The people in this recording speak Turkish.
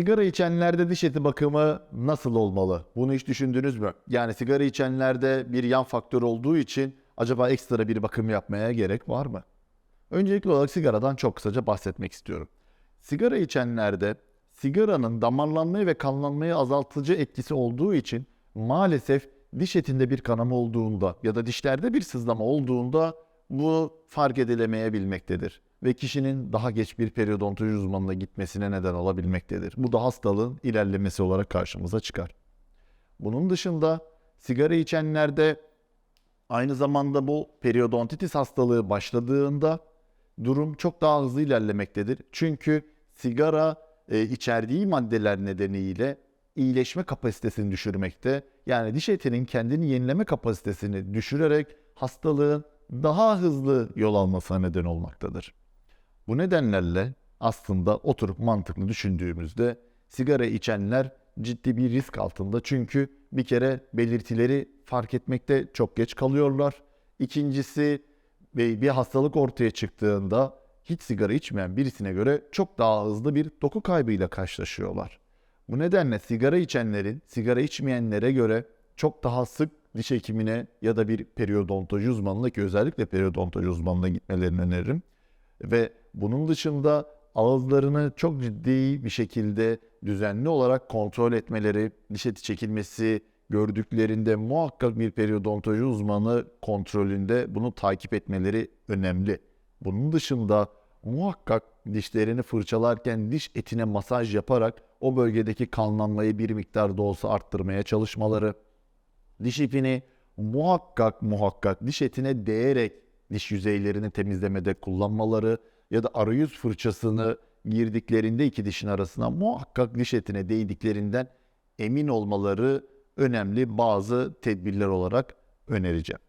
Sigara içenlerde diş eti bakımı nasıl olmalı? Bunu hiç düşündünüz mü? Yani sigara içenlerde bir yan faktör olduğu için acaba ekstra bir bakım yapmaya gerek var mı? Öncelikli olarak sigaradan çok kısaca bahsetmek istiyorum. Sigara içenlerde sigaranın damarlanmayı ve kanlanmayı azaltıcı etkisi olduğu için maalesef diş etinde bir kanama olduğunda ya da dişlerde bir sızlama olduğunda bu fark edilemeyebilmektedir ve kişinin daha geç bir periodontoloji uzmanına gitmesine neden olabilmektedir. Bu da hastalığın ilerlemesi olarak karşımıza çıkar. Bunun dışında sigara içenlerde aynı zamanda bu periodontitis hastalığı başladığında durum çok daha hızlı ilerlemektedir. Çünkü sigara e, içerdiği maddeler nedeniyle iyileşme kapasitesini düşürmekte. Yani diş etinin kendini yenileme kapasitesini düşürerek hastalığın daha hızlı yol almasına neden olmaktadır. Bu nedenlerle aslında oturup mantıklı düşündüğümüzde sigara içenler ciddi bir risk altında. Çünkü bir kere belirtileri fark etmekte çok geç kalıyorlar. İkincisi ve bir hastalık ortaya çıktığında hiç sigara içmeyen birisine göre çok daha hızlı bir doku kaybıyla karşılaşıyorlar. Bu nedenle sigara içenlerin sigara içmeyenlere göre çok daha sık diş hekimine ya da bir periodontoloji uzmanına ki özellikle periodontoloji uzmanına gitmelerini öneririm. Ve bunun dışında ağızlarını çok ciddi bir şekilde düzenli olarak kontrol etmeleri, diş eti çekilmesi gördüklerinde muhakkak bir periodontoloji uzmanı kontrolünde bunu takip etmeleri önemli. Bunun dışında muhakkak dişlerini fırçalarken diş etine masaj yaparak o bölgedeki kanlanmayı bir miktar da olsa arttırmaya çalışmaları, diş ipini muhakkak muhakkak diş etine değerek diş yüzeylerini temizlemede kullanmaları ya da arayüz fırçasını girdiklerinde iki dişin arasına muhakkak diş etine değdiklerinden emin olmaları önemli bazı tedbirler olarak önereceğim.